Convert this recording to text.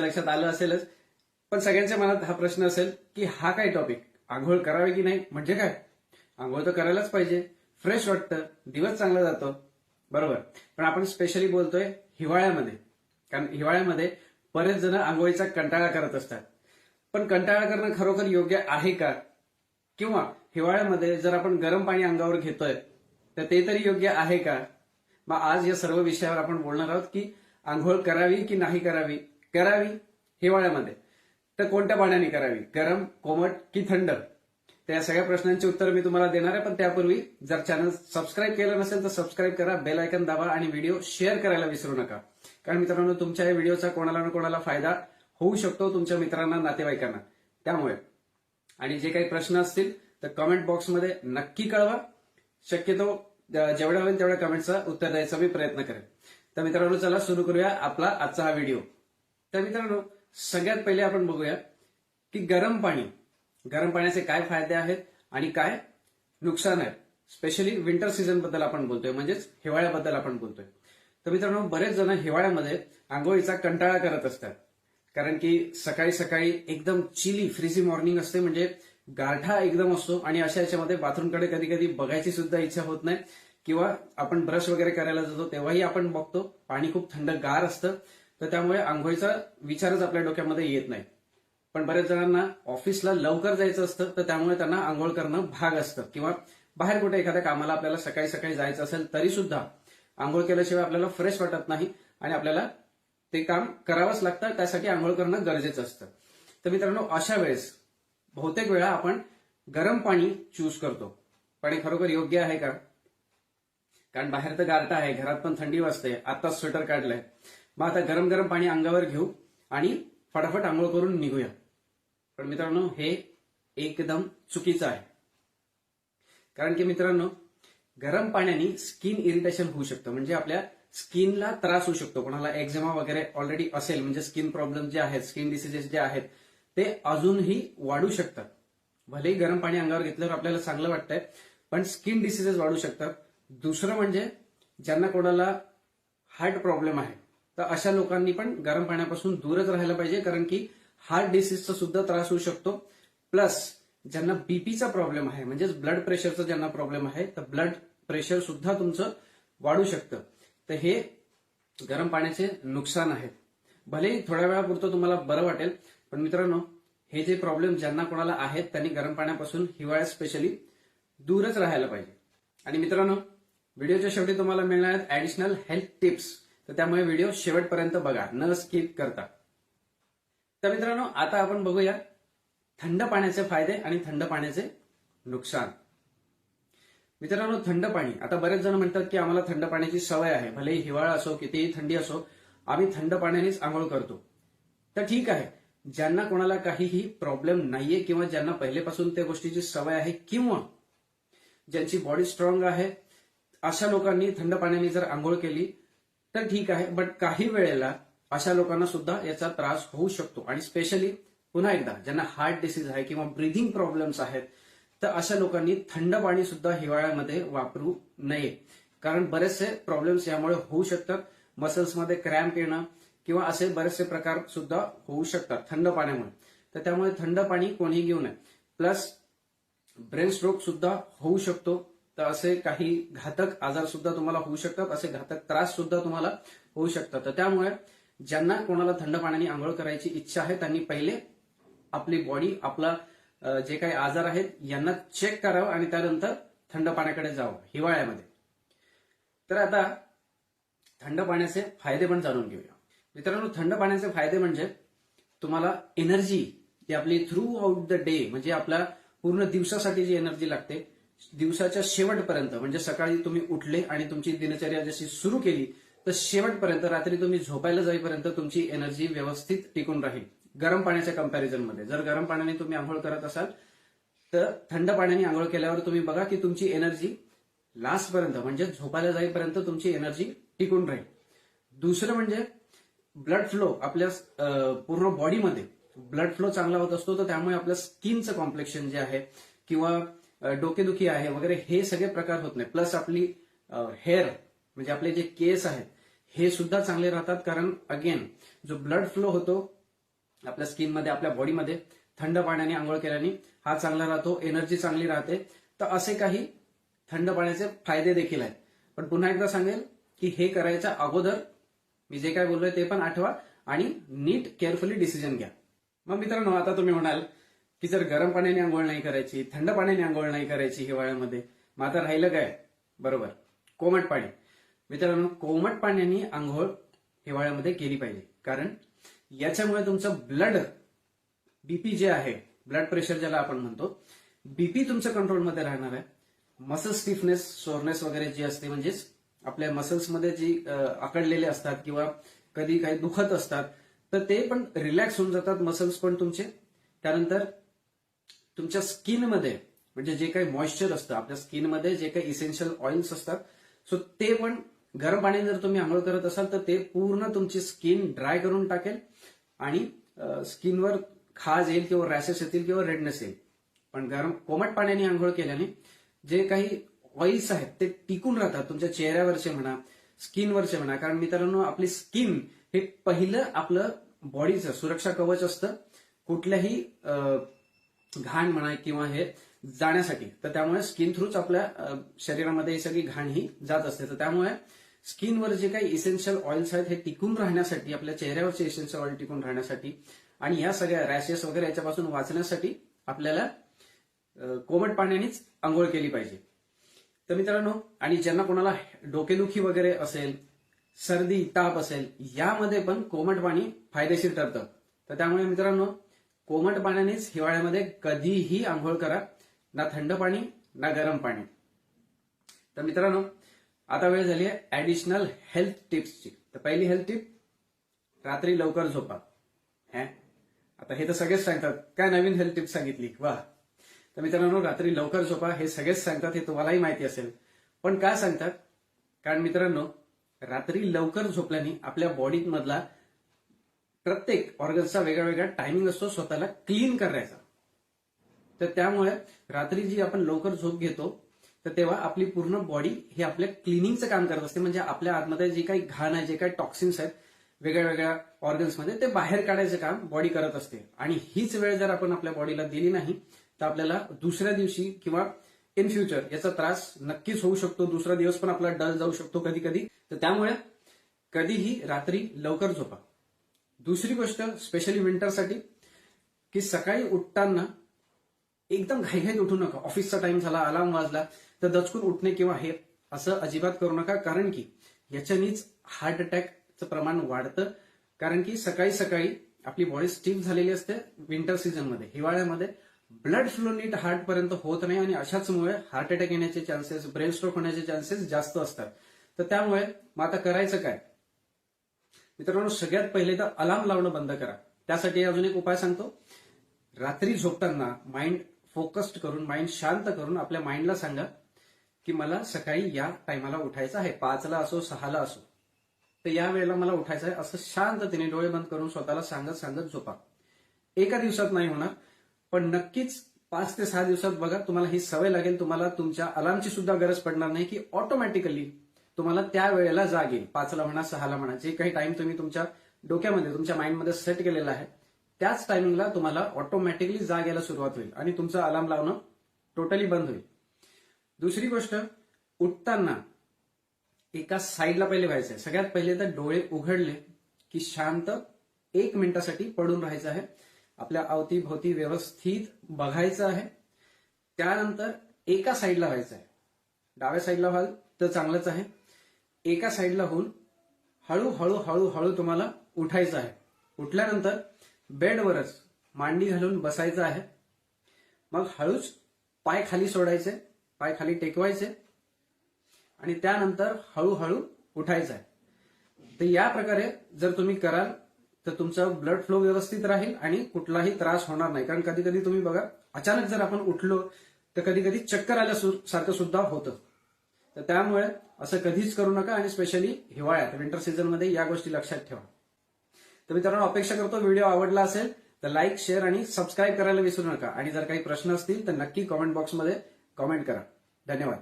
लक्षात आलं असेलच. पण सगळ्यांच्या मनात हा प्रश्न असेल की हा काय टॉपिक आंघोळ करावी की नाही? म्हणजे काय? आंघोळ तर करायलाच पाहिजे. फ्रेश वाटतं. दिवस चांगला जातो. बरोबर. पण आपण स्पेशली बोलतोय हिवाळ्यामध्ये. कारण हिवाळ्यामध्ये बरेच जण आंघोळीचा कंटाळा करत असतात. पण कंटाळा करणं खरोखर योग्य आहे का? किंवा हिवाळ्यामध्ये जर आपण गरम पाणी अंगावर घेतोय तर ते तरी योग्य आहे का? मग आज या सर्व विषयावर आपण बोलणार आहोत की आंघोळ करावी की नाही करावी? करावी हिवाळ्यामध्ये. तर कोणत्या पाण्याने करावी? गरम कोमट की थंड? तर या सगळ्या प्रश्नांची उत्तर मी तुम्हाला देणार आहे पण त्यापूर्वी जर चॅनल सबस्क्राईब केलं नसेल तर सबस्क्राईब करा बेल आयकन दाबा आणि व्हिडिओ शेअर करायला विसरू नका. कारण मित्रांनो तुमच्या या व्हिडिओचा कोणाला ना कोणाला फायदा होऊ शकतो तुमच्या मित्रांना नातेवाईकांना. त्यामुळे. आणि जे काही प्रश्न असतील तर कमेंट बॉक्समध्ये नक्की कळवा. शक्यतो जेवढ्या होईल तेवढ्या कमेंटचा उत्तर द्यायचा मी प्रयत्न करेन. तर मित्रांनो चला सुरू करूया आपला आजचा हा व्हिडिओ तर मित्रांनो सगळ्यात पहिले आपण बघूया की गरम पाणी गरम पाण्याचे काय फायदे आहेत आणि काय नुकसान आहे स्पेशली विंटर सीझनबद्दल आपण बोलतोय म्हणजेच हिवाळ्याबद्दल आपण बोलतोय. तर मित्रांनो बरेच जण हिवाळ्यामध्ये आंघोळीचा कंटाळा करत असतात. कारण की सकाळी सकाळी एकदम चिली फ्रीजी मॉर्निंग असते म्हणजे गारठा एकदम असतो आणि अशा याच्यामध्ये बाथरूमकडे कधी कधी बघायची सुद्धा इच्छा होत नाही. किंवा आपण ब्रश वगैरे करायला जातो तेव्हाही आपण बघतो पाणी खूप थंड गार असतं. तर त्यामुळे आंघोळीचा विचारच आपल्या डोक्यामध्ये येत नाही. पण बऱ्याच जणांना ऑफिसला लवकर जायचं असतं तर त्यामुळे त्यांना आंघोळ करणं भाग असतं. किंवा बाहेर कुठे एखाद्या कामाला आपल्याला सकाळी सकाळी जायचं असेल तरी सुद्धा आंघोळ केल्याशिवाय आपल्याला फ्रेश वाटत नाही आणि आपल्याला ते काम करावंच लागतं त्यासाठी आंघोळ करणं गरजेचं असतं. तर मित्रांनो अशा वेळेस बहुतेक वेळा आपण गरम पाणी चूज करतो. पण खरोखर योग्य आहे का? कारण बाहेर तर गारटा आहे घरात पण थंडी वाजते. आताच स्वेटर काढलंय. मग आता गरम गरम पाणी अंगावर घेऊ आणि फटाफट आंघोळ करून निघूया. पण मित्रांनो हे एकदम चुकीचं आहे. कारण की मित्रांनो गरम पाण्याने स्किन इरिटेशन होऊ शकतं. म्हणजे आपल्या स्किनला त्रास होऊ शकतो. कोणाला एक्झेमा वगैरे ऑलरेडी असेल म्हणजे स्किन प्रॉब्लेम जे आहेत स्किन डिसिजेस जे आहेत ते अजूनही वाढू शकतात. भलेही गरम पाणी अंगावर घेतल्यावर आपल्याला चांगलं वाटतंय पण स्किन डिसिजेस वाढू शकतात. दुसरं म्हणजे ज्यांना कोणाला हार्ट प्रॉब्लेम आहे तर अशा लोकांनी पण गरम पाण्यापासून दूरच राहायला पाहिजे कारण की हार्ट डिसीजचा सुद्धा त्रास होऊ शकतो. प्लस ज्यांना बीपीचा प्रॉब्लेम आहे म्हणजेच ब्लड प्रेशरचा ज्यांना प्रॉब्लेम आहे तर ब्लड प्रेशर सुद्धा तुमचं वाढू शकतं. तर हे गरम पाण्याचे नुकसान आहेत भलेही थोड्या वेळापुरतं तुम्हाला बरं वाटेल पण मित्रांनो हे जे प्रॉब्लेम ज्यांना कोणाला आहेत त्यांनी गरम पाण्यापासून हिवाळ्यात स्पेशली दूरच राहायला पाहिजे. आणि मित्रांनो व्हिडिओच्या शेवटी तुम्हाला मिळणार आहेत ऍडिशनल हेल्थ टिप्स तर त्यामुळे व्हिडिओ शेवटपर्यंत बघा. न स्किप करता. तर मित्रांनो आता आपण बघूया थंड पाण्याचे फायदे आणि थंड पाण्याचे नुकसान. मित्रांनो थंड पाणी. आता बरेच जण म्हणतात की आम्हाला थंड पाण्याची सवय आहे. भलेही हिवाळा असो कितीही थंडी असो आम्ही थंड पाण्यानेच आंघोळ करतो. तर ठीक आहे. ज्यांना कोणाला काहीही प्रॉब्लेम नाहीये किंवा ज्यांना पहिलेपासून त्या गोष्टीची सवय आहे किंवा ज्यांची बॉडी स्ट्रॉंग आहे अशा लोकांनी थंड पाण्याने जर आंघोळ केली तर ठीक आहे बट काही वेळेला अशा लोकांना सुद्धा याचा त्रास होऊ शकतो. आणि स्पेशली पुन्हा एकदा ज्यांना हार्ट डिसीज आहे किंवा ब्रिथिंग प्रॉब्लेम्स आहेत तर अशा लोकांनी थंड पाणी सुद्धा हिवाळ्यामध्ये वापरू नये. कारण बरेचसे प्रॉब्लेम्स यामुळे होऊ शकतात. मसल्समध्ये क्रॅम्प येणं किंवा असे बरेचसे प्रकार सुद्धा होऊ शकतात थंड पाण्यामुळे. तर त्यामुळे थंड पाणी कोणीही घेऊ नये. प्लस ब्रेन स्ट्रोक सुद्धा होऊ शकतो. तर असे काही घातक आजार सुद्धा तुम्हाला होऊ शकतात असे घातक त्रास सुद्धा तुम्हाला होऊ शकतात. तर त्यामुळे ज्यांना कोणाला थंड पाण्याने आंघोळ करायची इच्छा आहे त्यांनी पहिले आपली बॉडी आपला जे काही आजार आहेत यांना चेक करावं आणि त्यानंतर थंड पाण्याकडे जावं हिवाळ्यामध्ये. तर आता थंड पाण्याचे फायदे पण जाणून घेऊया. मित्रांनो थंड पाण्याचे फायदे म्हणजे तुम्हाला एनर्जी जी आपली थ्रू आउट द डे म्हणजे आपल्या पूर्ण दिवसासाठी जी एनर्जी लागते दिवसाच्या शेवटपर्यंत म्हणजे सकाळी तुम्ही उठले आणि तुमची दिनचर्या जशी सुरू केली तर शेवटपर्यंत रात्री तुम्ही झोपायला जाईपर्यंत तुमची एनर्जी व्यवस्थित टिकून राहील. गरम पाण्याच्या कम्पॅरिझनमध्ये जर गरम पाण्याने तुम्ही आंघोळ करत असाल तर थंड पाण्याने आंघोळ केल्यावर तुम्ही बघा की तुमची एनर्जी लास्ट पर्यंत म्हणजे झोपायला जाईपर्यंत तुमची एनर्जी टिकून राहील. दुसरं म्हणजे ब्लड फ्लो आपल्या पूर्ण बॉडीमध्ये ब्लड फ्लो चांगला होत असतो तर त्यामुळे आपल्या स्किनचं कॉम्प्लेक्शन जे आहे किंवा डोकेदुखी आहे वगैरे हे सगळे प्रकार होत नाही. प्लस आपली हेअर म्हणजे आपले जे केस आहेत हे सुद्धा चांगले राहतात. कारण अगेन जो ब्लड फ्लो होतो आपल्या स्किनमध्ये आपल्या बॉडीमध्ये थंड पाण्याने आंघोळ केल्याने हा चांगला राहतो एनर्जी चांगली राहते. तर असे काही थंड पाण्याचे फायदे देखील आहेत. पण पुन्हा एकदा सांगेल की हे करायच्या अगोदर मी जे काय बोललोय ते पण आठवा आणि नीट केअरफुली डिसिजन घ्या. मग मित्रांनो आता तुम्ही म्हणाल की जर गरम पाण्याने आंघोळ नाही करायची थंड पाण्याने आंघोळ नाही करायची हिवाळ्यामध्ये मग आता राहिलं काय? बरोबर. कोमट पाणी. मित्रांनो कोमट पाण्याने आंघोळ हिवाळ्यामध्ये केली पाहिजे. कारण याच्यामुळे तुमचं ब्लड बीपी जे आहे ब्लड प्रेशर ज्याला आपण म्हणतो बीपी तुमच्या कंट्रोलमध्ये राहणार आहे. मसल स्टिफनेस सोरनेस वगैरे जी असते म्हणजेच आपल्या मसल्समध्ये जी आकडलेले असतात किंवा कधी काही दुखत असतात तर ते पण रिलॅक्स होऊन जातात मसल्स पण तुमचे. त्यानंतर तुमच्या स्किनमध्ये म्हणजे जे काही मॉइश्चर असतं आपल्या स्किनमध्ये जे काही इसेन्शियल ऑइल्स असतात सो ते पण गरम पाण्याने जर तुम्ही आंघोळ करत असाल तर ते पूर्ण तुमची स्किन ड्राय करून टाकेल आणि स्किनवर खाज येईल किंवा रॅशेस येतील किंवा रेडनेस येईल. पण गरम कोमट पाण्याने आंघोळ केल्याने जे काही ऑइल्स आहेत ते टिकून राहतात तुमच्या चेहऱ्यावरचे म्हणा स्किनवरचे म्हणा. कारण मित्रांनो आपली स्किन हे पहिलं आपलं बॉडीचं सुरक्षा कवच असतं. कुठल्याही घाण म्हणा किंवा हे जाण्यासाठी तर त्यामुळे स्किन थ्रूच आपल्या शरीरामध्ये ही सगळी घाण ही जात असते. तर त्यामुळे स्किनवर जे काही इसेन्शियल ऑइल्स आहेत हे टिकून राहण्यासाठी आपल्या चेहऱ्यावरचे इसेन्शियल ऑइल टिकून राहण्यासाठी आणि या सगळ्या रॅशेस वगैरे याच्यापासून वाचण्यासाठी आपल्याला कोमट पाण्यानेच आंघोळ केली पाहिजे. तर मित्रांनो आणि ज्यांना कोणाला डोकेदुखी वगैरे असेल सर्दी ताप असेल यामध्ये पण कोमट पाणी फायदेशीर ठरतं. तर त्यामुळे मित्रांनो कोमट पाण्यानेच हिवाळ्यामध्ये कधीही आंघोळ करा. ना थंड पाणी ना गरम पाणी. तर मित्रांनो आता वेळ झाली आहे ऍडिशनल हेल्थ टिप्सची तर पहिली हेल्थ टिप रात्री लवकर झोपा. हे? आता हे तर सगळेच सांगतात. काय नवीन हेल्थ टिप सांगितली? वा तर मित्रांनो रात्री लवकर झोपा हे सगळेच सांगतात हे तुम्हालाही माहिती असेल. पण काय सांगतात? कारण मित्रांनो रात्री लवकर झोपल्याने आपल्या बॉडीत मधला प्रत्येक ऑर्गन्सचा वेगळा वेगळा टायमिंग असतो स्वतःला क्लीन करायचा. तर त्यामुळे रात्री जी आपण लवकर झोप घेतो तर तेव्हा आपली पूर्ण बॉडी हे आपल्या क्लिनिंगचं काम करत असते. म्हणजे आपल्या आतमध्ये जे काही घाण आहे जे काही टॉक्सिन्स आहेत वेगळ्या वेगळ्या ऑर्गन्समध्ये ते बाहेर काढायचं काम बॉडी करत असते. आणि हीच वेळ जर आपण आपल्या बॉडीला दिली नाही तर आपल्याला दुसऱ्या दिवशी किंवा इन फ्युचर याचा त्रास नक्कीच होऊ शकतो. दुसरा दिवस पण आपला डल जाऊ शकतो कधी कधी तर त्यामुळे कधीही रात्री लवकर झोपा. दुसरी गोष्ट स्पेशली विंटरसाठी की सकाळी उठताना एकदम घाईघाईत उठू नका. ऑफिसचा टाइम झाला अलार्म वाजला तर दचकून उठणे किंवा हे असं अजिबात करू नका. कारण की याच्यानीच हार्ट अटॅकचं प्रमाण वाढतं. कारण की सकाळी सकाळी आपली बॉडी स्टीफ झालेली असते विंटर सीझनमध्ये हिवाळ्यामध्ये. ब्लड फ्लो नीट हार्ट पर्यंत होत नाही आणि अशाचमुळे हार्ट अटॅक येण्याचे चान्सेस ब्रेन स्ट्रोक होण्याचे चान्सेस जास्त असतात. तर त्यामुळे मग आता करायचं काय? मित्रांनो सगळ्यात पहिले तर अलार्म लावणं बंद करा. त्यासाठी अजून एक उपाय सांगतो. रात्री झोपताना माइंड फोकस्ड करून माइंड शांत करून आपल्या माइंडला सांगा की मला सकाळी या टायमाला उठायचं आहे. पाचला असो सहाला असो. तर या वेळेला मला उठायचं आहे. असं शांततेने डोळे बंद करून स्वतःला सांगत सांगत झोपा. एका दिवसात नाही होणार पण नक्कीच पाच ते सहा दिवसात बघा तुम्हाला ही सवय लागेल. तुम्हाला तुमच्या अलार्मची सुद्धा गरज पडणार नाही की ऑटोमॅटिकली तुम्हाला त्या वेळेला जाग येईल. पाचला म्हणा सहाला म्हणा जे काही टाइम तुम्ही तुमच्या डोक्यामध्ये तुमच्या माइंडमध्ये सेट केलेला आहे त्याच टायमिंगला तुम्हाला ऑटोमॅटिकली जाग यायला सुरुवात होईल आणि तुमचं अलार्म लावणं टोटली बंद होईल. दुसरी गोष्ट उठताना एका साईडला पहिले व्हायचंय. सगळ्यात पहिले तर डोळे उघडले की शांत एक मिनिटासाठी पडून राहायचं आहे. आपल्या अवतीभोवती व्यवस्थित बघायचं आहे. त्यानंतर एका साईडला व्हायचं आहे डाव्या साईडला व्हाल तर चांगलंच आहे. एका साईडला होऊन हळूहळू हळूहळू तुम्हाला उठायचं आहे. उठल्यानंतर बेडवरच मांडी घालून बसायचं आहे. मग हळूच पाय खाली सोडायचे पाय खाली टेकवायचे आणि त्यानंतर हळूहळू उठायचं आहे. तर या प्रकारे जर तुम्ही कराल तर तुमचा ब्लड फ्लो व्यवस्थित राहील आणि कुठलाही त्रास होणार नाही. कारण कधी कधी तुम्ही बघा अचानक जर आपण उठलो तर कधी कधी चक्कर आल्यासारखं सुद्धा होतं. तर त्यामुळे असं कधीच करू नका आणि स्पेशली हिवाळ्यात विंटर सीझनमध्ये या गोष्टी लक्षात ठेवा. तर मित्रांनो अपेक्षा करतो व्हिडिओ आवडला असेल तर लाईक शेअर आणि सबस्क्राईब करायला विसरू नका. आणि जर काही प्रश्न असतील तर नक्की कॉमेंट बॉक्समध्ये कॉमेंट करा. धन्यवाद.